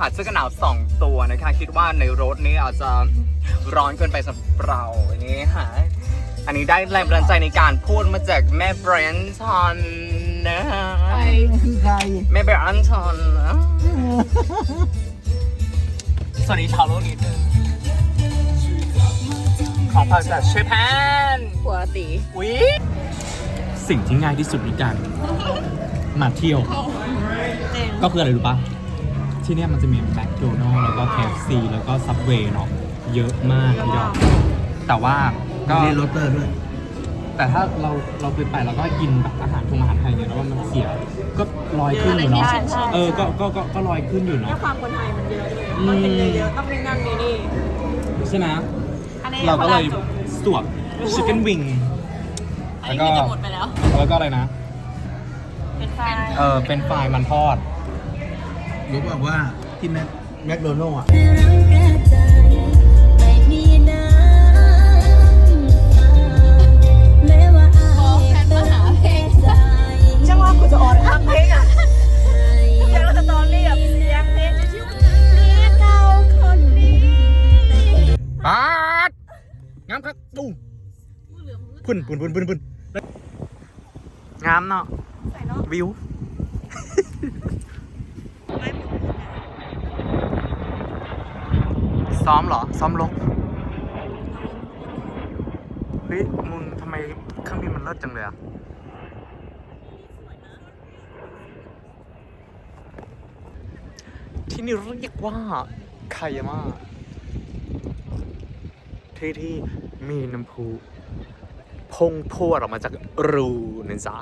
ค่ะเสื้อกันหนาวสองตัวนะคะ คิดว่าในรถนี้อาจจะร้อนเกินไปสำหรับเราอย่างนี้ค่ะอันนี้ได้แรงบันดาลใจในการพูดมาจากแม่แบรนทอนนะฮะคือใครแม่แบรนทอนนะสวัสดีชาวโลกนิดนึงของภาษาเชฟแพนหัวตีวิสิ่งที่ง่ายที่สุดในการมาเที่ยว ก็คืออะไรรู้ปะ ที่เนี่ยมันจะมีแมคโดนัลล์แล้วก็ KFC แล้วก็ซับเวย์เนาะเยอะมากพี่ดอกแต่ว่าก็มีโรเตอร์ด้วย แต่ถ้าเราเราเคยไปเราก็กินแบบอาหารทุงอาหารไทยเนี่ยแล้วว่ามันเสียก็ลอยขึ้นอยู่เนาะใช่ใช่ เออก็ก็ก็ก็ลอยขึ้นอยู่เนี่เนาะ ยความคนไทยมันเยอะเลยอืมต้องเป็นเยอะๆต้องมีนั่นมีนี่ใช่ไหมอันนี้เราก็เลยจบสวบชิคเก้นวิง อันแล้วนี้ก็คือจะหมดไปแล้ว แล้วก็อะไรนะ เป็นไฟเออเป็นไฟล์มันทอด รู้ป่าว่าที่แมคแมคโดนัลล์อะไม่มีน้ำแม้ว่าอาเป็นเพลงใจจังว่ากูจะออนทำเพลงอะอยากเราจะตอนเรียบเสียงเพลงจะชื่อเก่าคนนี้ปาดงามครับตู้พุ่นพุ่นพุ่นพุ่นพุ่นงามเนาะวิว ซ้อมเหรอ ซ้อมลบเฮ้ย มึงทำไมเครื่องบินมันเลิศจังเลยอะที่นี่เรียกว่าไคยามาที่ที่มีน้ำพุพงพรวดออกมาจากรูนั่นจ้ะ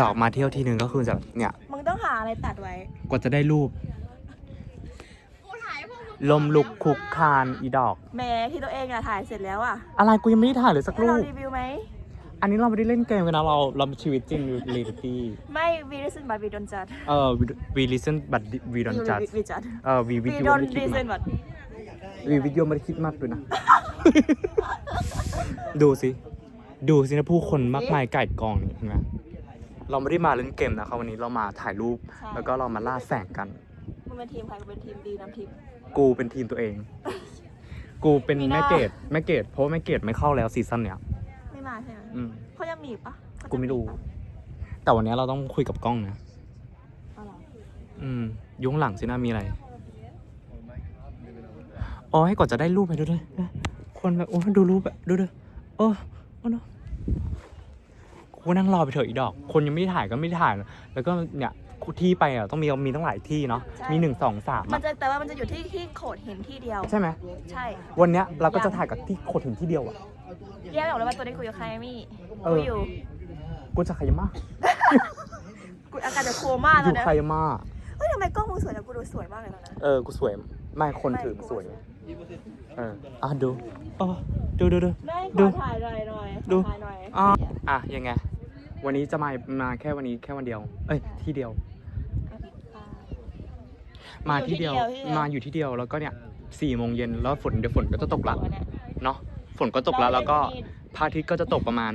ดอกมาเที่ยวทีหนึ่งก็คือแบบเนี่ยมึงต้องหาอะไรตัดไว้ กว่าจะได้รูปลมลุกคุกคานอีดอกแม้ที่ตัวเองอะถ่ายเสร็จแล้วอะอะไรกูยังไม่ได้ถ่ายเลยสักให้รูเราป รีวิวไหม อันนี้เราไม่ได้เล่นเกมกันนะเราเราชีวิตจริงอยู่เรียลิตี้ไม่วีดิสันบัตวีดอนจัดเออ we listen but we don't judge วีจัดเออ we วี video ดอนไม่ได้คิดีดเซมานกบัต we video ไม่ได้คิดมากด้วยนะ ดูสิ ดูสินะผู้คนมากมายไก่กองนี่เห็นไหม เราไม่ได้มาเล่นเกมนะครับวันนี้เรามาถ่ายรูปแล้วก็เรามาล่าแสงกัน มึงเป็นทีมใครกูเป็นทีมดีน้ำทิพย์ กูเป็นทีมตัวเอง กูเป็นมีหน้าแม่เกดแม่เกดเพราะว่าแม่เกดไม่เข้าแล้วซีซั่นเนี้ยไม่มาใช่ไหมอืม เขายังมีอีกปะเขาจะกูไม่รู้ปะแต่วันนี้เราต้องคุยกับกล้องนะ เอาเหรออืมยุ้งหลังสินะมีอะไร อ๋อให้ก่อนจะได้รูปไปดูด้วยนะคนแบบโอ้ดูรูปแบบดูด้วยโอ้โอ้เนอะ กูนั่งรอไปเถอะอีดอก คนยังไม่ได้ถ่ายก็ไม่ได้ถ่าย แล้วก็เนี่ยที่ไปอะต้องมีมีตั้งหลายที่เนาะมีหนึ่งสองสามมันอะจะแต่ว่ามันจะอยู่ที่ที่โขดหินที่เดียว ใช่ไหม ใช่ วันเนี้ยเราก็จะถ่ายกับที่โคตรถึงที่เดียวอะ แยกไม่ออกเลยว่าตัวนี้คุยกับใครมี่เอกูอ อยู่กูจะขยมากูอาการจะโคม่าอแล้วยู่นะขยมาเฮ้ยทำไมกล้องมึงสวยจังกูดูสวยมากเลยตอนนั้น เออ กูสวย ไม่คนถือสวยเออ อะดูอ๋อดูดูดูได้ขดูอถ่ายหน่อยหน่อยดูขอถ่ายหน่อย อะอะยังไง วันนี้จะมามาแค่วันนี้แค่วันเดียว เอ้ยที่เดียว มาที่เดียวมาอยู่ที่เดียวแล้วก็เนี่ยสี่โมงเย็นแล้วฝนเดี๋ยวฝนก็จะตกละเนี่ยเนาะฝนก็ตกแล้วแล้วก็พระอาทิตย์ก็จะตกประมาณ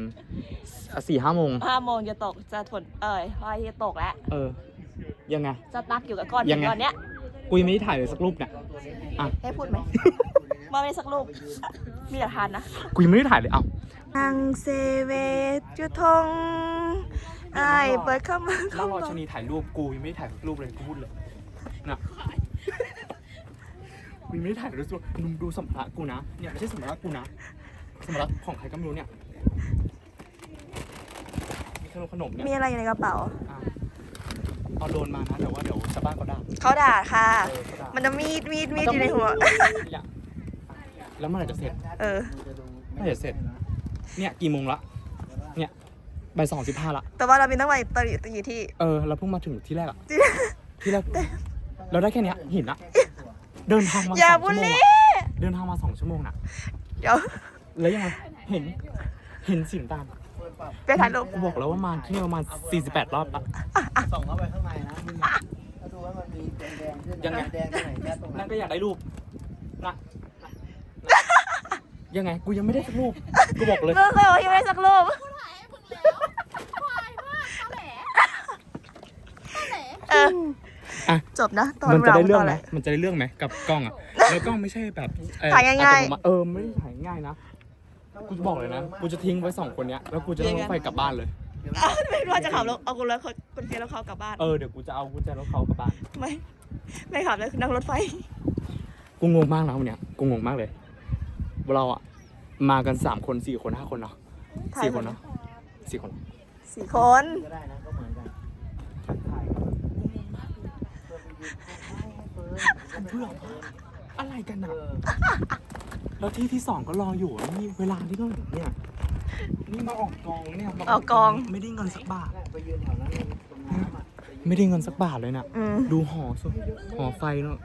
สี่ห้าโมงห้าโมงจะตกจะฝนเอ้ยพอที่จะตกแล้วเออ ยังไงจะตักอยู่กับก้อนยังไงก้อนเนี้ยกูยังไม่ได้ถ่ายเลยสักรูปเนี่ยอะให้พูดไหมมาไม่ได้สักรูปมีแต่ทานนะกูยังไม่ได้ถ่ายเลยเอ้า นางเซเวจุทงไอ้ายเปิดเข้ามาแล้เข้าวรอมาชนีถ่ายรูปกูยังไม่ได้ถ่ายสักรูปเลยกูพูดเลยน่ะกูยังไม่ได้ถ่ายรูปตัวมึงดูสัมภาระกูนะเนี่ยไม่ใช่สัมภาระกูนะสัมภาระของใครก็ไม่รู้เนี่ยมีขนมขนมเนี่ยมีอะไรอยู่ในกระเป๋า อะเอาโดรนมานะแต่ว่าเดี๋ยวชาวบ้านก็ด่าเขาด่าค่ะ เออเขาด่ามันจะมีดมีดมีดอยู่ในหัว เนี่ยแล้วเมื่อไหร่จะเสร็จ เออเมื่อไหร่จะเสร็จ เนี่ยกี่โมงละ เนี่ยบ่ายสองสิบห้าละ แต่ว่าเรามีตั้งไว้ตอนอยู่ที่ เออเราเพิ่งมาถึงที่แรกอะที่แรกเราได้แค่เนี้ยหินอะเดินทางมาอย่าสองบุชั่วโมงลี่อะเดินทางมาสองชั่วโมงน่ะเดี๋ยวแล้วยังไงเห็นเห็นสิ่งตามไปถ่ายรูปกูบอกแล้วว่ามาที่นี่ประมาณ48 รอบละส่องเข้าไปข้างในนะมึงอะแล้วดูว่ามันมีแดงๆขึ้นยังไงแดงตรงไหนแค่ตรงไหนนั่นก็อยากได้รูปนะ ยังไง กูยังไม่ได้สักรูป กูบอกเลยก็เคยบอกยังไม่ได้สักรูปถ่ายให้มึงแล้วควายมากตอแหลตอแหลเอออะ จบนะตอนมันจะได้เรื่องาไหมตนมันจะได้เรื่องไหมกับกล้องอะ แล้วกล้องไม่ใช่แบบเอ่อถ่ายง่ายๆอัตโนมัติเออไม่ได้ถ่ายง่ายนะ กูจะบอกเลยนะ กูจะทิ้งไว้สองคนเนี้ย แล้วกูจะนั่งรถไฟกลับบ้านเลย อ้าวไม่รู้ว่าจะขับรถเอาคุณรถคนเฟียแล้วเขากลับบ้านเออ เดี๋ยวกูจะเอากุญแจรถเขากลับบ้าน ไม่ไม่ขับเลยนั่งรถไฟ กูงงมากนะวันเนี้ย กูงงมากเลย เราอะมากันสามคนสี่คนห้าคนเนาะสี่คนเนาะสี่คนสี่คน ก็ได้นะก็เหมือนกันเพื่ออะไรกันอะแล้วที่ที่สองก็รออยู่นี่เวลาที่ต้องเนี่ยนี่มาออกกองเนี่ยมาออกกอง ไม่ได้เงินสักบาทไปยืนแถวนั้นเลยตรงน้ำอะ ไม่ได้เงินสักบาทเลยน่ะ อืม ดูหอสุดหอไฟเนาะ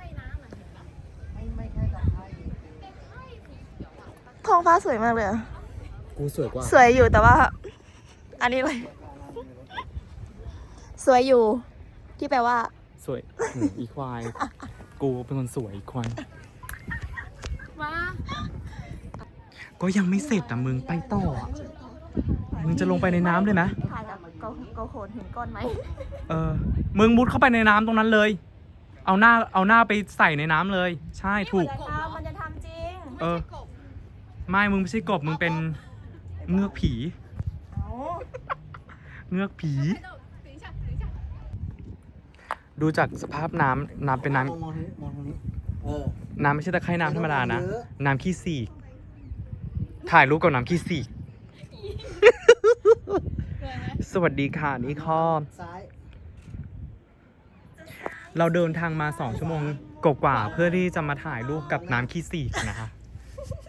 ท้องฟ้าสวยมากเลยอะกูสวยกว่าสวยอยู่แต่ว่า อันนี้เลย สวยอยู่ ที่แปลว่า สวยหืมอีควาย กูเป็นคนสวยอีควายมาก็ยังไม่เสร็จอะมึงไปต่ออะมึงจะลงไปในน้ำเลยไหมถ่ายกับโกโกโขนเห็นก้อนไหมเออมึงมุดเข้าไปในน้ำตรงนั้นเลย เอาหน้าเอาหน้าไปใส่ในน้ำเลย ใช่ถูก มันจะทำจริง เออ ไม่ มึงไม่ใช่กบ มึงเป็นเงือกผีเอาเงือกผีถึงฉันถึงฉันดูจากสภาพน้ำน้ำเป็นน้มองมองทางนี้มองทางนี้ เออำน้ำไม่ใช่ตะไคร่น้ำธรรมดานะเยอะน้ำขี้สีก ถ่ายรูปกับน้ำขี้สีก สวัสดีค่ะนี่คอม ซ้าย เราเดินทางมาสองชั่วโมงกว่าๆเพื่อที่จะมาถ่ายรูปกับน้ำขี้สีกนะคะ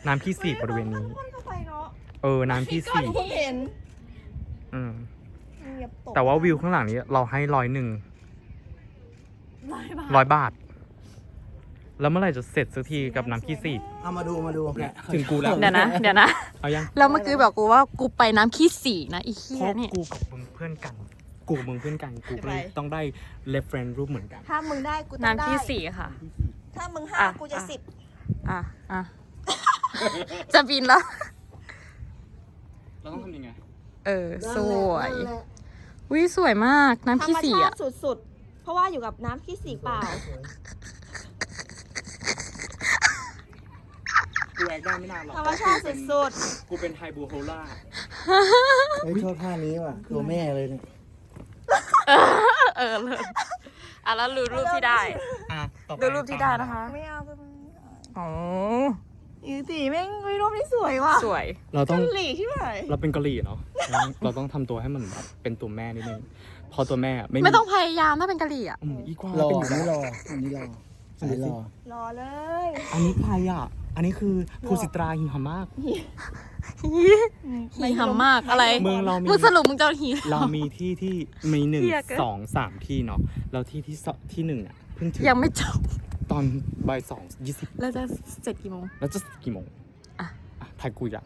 น้ำขี้สีกบริเวณนี้เข้าไปเนาะเออ น้ำขี้สีกเพิ่งเห็นอืมเหยียบตกแต่ว่าวิวข้างหลังนี้เราให้ร้อยหนึ่งร้อยบาท แล้วเมื่อไหร่จะเสร็จสักทีกับน้ำขี้สีกเอามาดูมาดูเนี่ยถึงกูแล้วเดี๋ยวนะ เดี๋ยวนะ เอายังแล้วเมื่อกี้บอกกูว่ากูไปน้ำขี้สีนะอีเหี้เพยราะนี่กูกับมึงเพื่อนกัน กูกับมึงเพื่อนกันกูก็เลยต้องได้เ e ฟเฟรนรูปเหมือนกัน ถ้ามึงได้กูต้องได้น้ำขี้สีค่ะ ถ้ามึงห้าอะกูจะอะ สิบอะ อะ จะบินแล้ว เราต้องทำยังไง เออ สวยวิสวยมากน้ำธรขี้รมสีชาอะติสุดๆ เพราะว่าอยู่กับน้ำขี้สีเปล่า กูแอคได้ไม่นานหรอกธรรมชาติสุดกูเป็นไฮบูโฮล่า เฮ้ยชอบท่านี้ว่ะ ตัวแม่เลยเนี่ยเออเลยอะแล้วดูรูปที่ได้ อะ ต่อไปดูรูปที่ได้นะคะ ๆ ไม่เอาก็ไม่โอ้ อีสีแม่งวิรูปนี้สวยว่ะสวย เราต้อง หลีที่ไหนเราเป็นกะหรี่เนาะเราเราต้องทำตัวให้มันแบบเป็นตัวแม่นิดนึง พอตัวแม่อะไม่มีไม่ต้องพยายามถ้าเป็นกะหรี่อะ อืมอีกวางรอเป็นอยู่อันแล้นี้วรออันนี้รอสายรอรอเลย อันนี้ใครอะ อันนี้คือภูสิตราหิมามาก หีหำมากอะไร เมืองเรามี มึงสรุปมึงจะเอาหี เรามีที่ที่มีหนึ่งเหี้ยเกิน สองสามที่เนาะแล้วที่ที่สที่หนึ่งอะเพิ่งถึงยังไม่จบ ตอนบ่ายสองยี่สิบแล้วจะเสร็จกี่โมง แล้วจะกี่โมงอะ อะถ่ายกูอีกอะ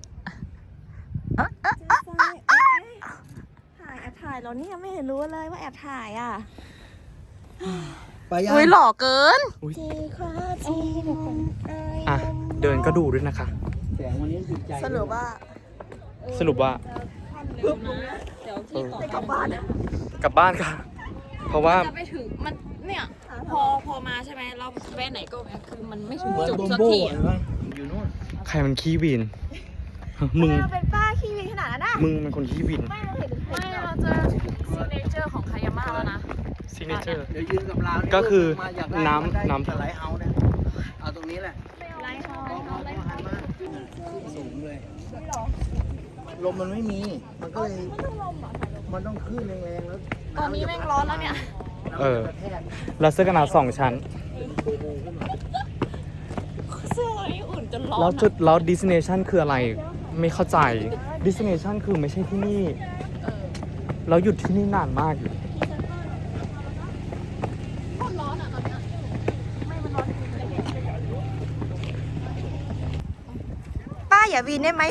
ถ่ายแอบถ่ายเราเนี่ยไม่เห็นรู้เลยว่าแอบถ่ายอะไปยังอุ้ยหล่อเกินที่คว้าที่มันอายอะ เดินก็ดูด้วยนะคะ แสงวันนี้ถูกใจสรุปว่าสรุปว่าได้กลับบ้านกลับบ้านค่ะ เพราะว่า จะไปถึงมัน เนี่ยพอพอมาใช่ไหมเราแวะไหนก็แวะคือมันไม่ถึงเหมือนจุดโบสักโบ้ทีเห็อะนปะอยู่นู่นใครมันขี้วิน มึง เราเป็นป้าขี้วินขนาดนั้นนะมึงเป็นคนขี้วินไม่เราเห็นไม่ เราเจอซิกเนเจอร์ของคายาม่าแล้วนะ ซิเนเจอร์ เดี๋ยวยืนกับเรานี่ก็คือมาอยากได้น้ำมาได้น้ำสไลด์เฮาส์เนี่ยเอาตรงนี้แหละไลท์เฮาเอาเอาเอาหันมาสูงเลยลมมันไม่มี มันก็เลยมันต้องขึ้นแรงๆแล้วตอนนี้แม่งร้อนแล้วเนี่ย เออ แล้วเสื้อกันหนาวสองชั้นเราจุดนร้อนแล้วจุดแล้วดิสเนชันคืออะไร ไม่เข้าใจดิสเนชันคือไม่ใช่ที่นี่เราหยุดที่นี่นานมากอยู่ป้าอย่าวินได้ไหม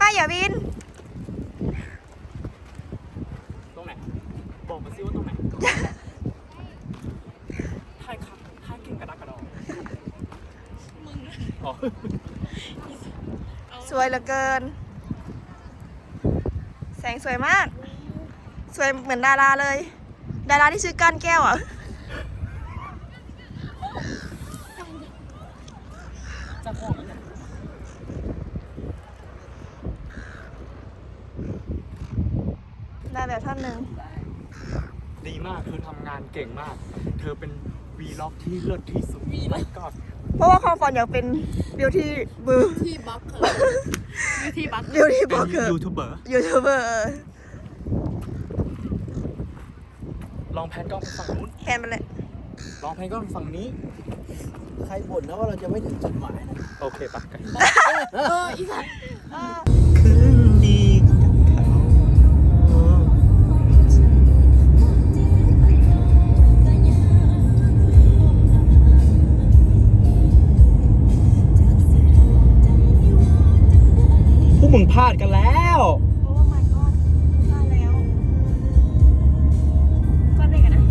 ป้าอย่าวิน สวยเหลือเกิน แสงสวยมาก สวยเหมือนดาราเลย ดาราที่ชื่อก้านแก้วอะจะของแล้วเนี่ยนายแบบท่านหนึ่งดีมากเธอทำงานเก่งมาก เธอเป็นวีล็อกที่เลิศที่สุดวีล็อกก็ เพราะว่าความฝันอยากเป็นบิวที่บือที่บัคเกอร์วิธีบัคบิวที่บเป็ล็อกนเกอร์ยูทูบเบอร์ ยูทูบเบอร์ลองแพนกล้องไปฝั่งนู้นแทนไปเลยลองแพนกล้องไปฝั่งนี้ ใครบ่นนะว่าเราจะไม่ถึงจุดหมายนะ โอเคปะกัน เอออีสันคืนดี พวกมึงพลาดกันแล้ว โอ้ my god มาแล้วก้อนเด็กอะนะ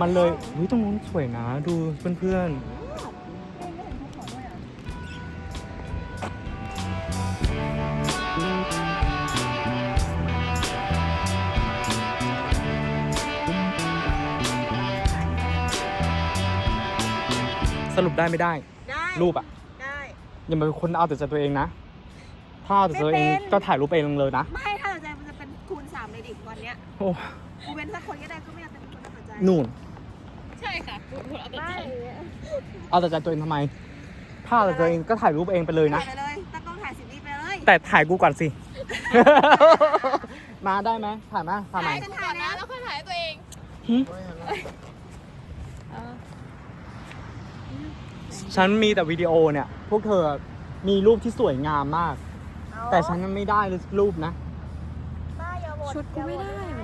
มันเลยเฮ้ยตรงนู้นสวยนะ ดูเพื่อนๆสรุปได้ไม่ได้ ได้รูปอะได้อย่ามาเป็นคนเอาแต่ใจตัวเองนะ ถ้าเอาแต่ใจตัวเองไม่เป็นก็ถ่ายรูปเองเลยนะ ไม่ถ้าสนใจมันจะเป็นคูณสามเลยดิวันเนี้ยโอ้กูเป็นสักคนก็ได้ก็ไม่อยากเป็นคนน่าสนใจนู่น ใช่ค่ะคุณคุณเอาแต่ไม่ใจเอาแต่ใจตัวเองทำไม ถ้าเอาแต่ตัวเองก็ถ่ายรูปเองไปเลยนะ ถ่ายไปเลยตั้งกล้องถ่ายสิบวิไปเลยแต่ถ่ายกูก่อนสิ มาได้ไหมถ่ายมาถ่ายไหม ถ่ายฉันถ่ายนะแล้วค่อยถ่ายให้ตัวเองฉันมีแต่วิดีโอเนี่ย พวกเธอมีรูปที่สวยงามมาก แต่ฉันนั้นไม่ได้เลยสักรูปนะป้าอย่าบ่นชุดกูไม่ได้วันเนี้ย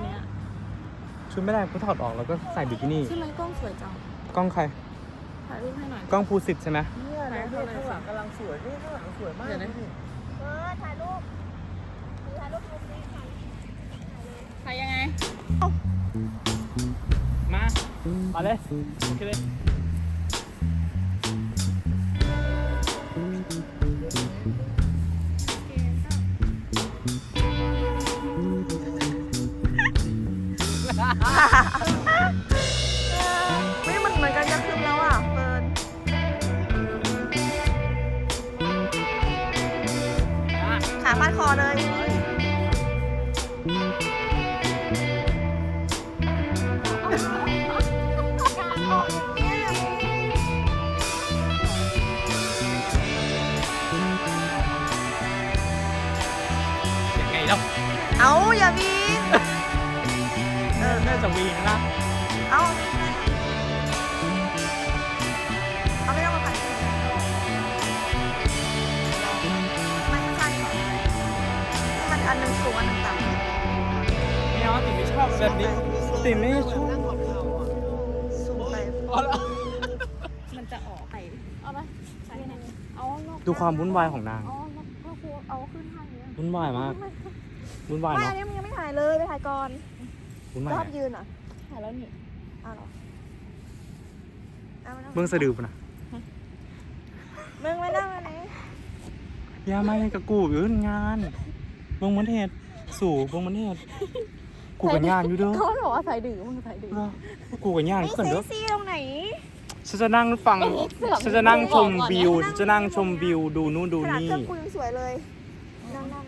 ชุดไม่ได้กูถอดออกแล้วก็ใส่บิกินี่ใช่ไหมกล้องสวยจังกล้องใครถ่ายรูปให้หน่อย กล้องภูสิทธิ์ใช่ไหมเนี่ยนะเนี่ยข้างหลังกำลังสวยนี่ข้างหลังสวยมากเลยนี่เออถ่ายรูปถ่ายรูปรูปนี้ถ่ายถ่ายยังไง มามาเลยโอเคเลย ยังไงแล้วเอาอย่าวีนเออน่าจะวีนนะเอาเอาไม่ต้องมาถ่ายไม่ใช่มันอันหนึ่งสูงอันหนึ่งต่ำไม่เอาติไม่ชอบแบบนี้ติไม่ชอบสูงไปมันจะออกไปเอาไหมใช่ไหมเอานอกดูความวุ่นวายของนางเอานอกเอาครูเอาขึ้นทางเนี้ยวุ่นวายมาก วุ่นวายไม่เนาะอันนี้มันยังไม่ถ่ายเลยไปถ่ายก่อนวุ่นวายชอบไหมยืนอะถ่ายแล้วนี่อ้าวเหรอเอามานั่งเบื้องสะดือปะนะมึงมานั่งอันไหนอย่ามาให้กับกูอื่นงานเบื้องมันเหตุสู่เบื้องมันเหตุกูกับงานอยู่เด้อเขาบอกว่าใส่ดื้อมึงใส่ดื้อเออกูกับงานไอ้เกินเซ็เด้กอ ซี่ตรงไหน ฉันจะนั่งฟังฉันจะนั่งชมวิวฉันจะนั่งชมวิวดูนู่นดูขนาดนี่เครื่องกูยังสวยเลยนั่งนั่ง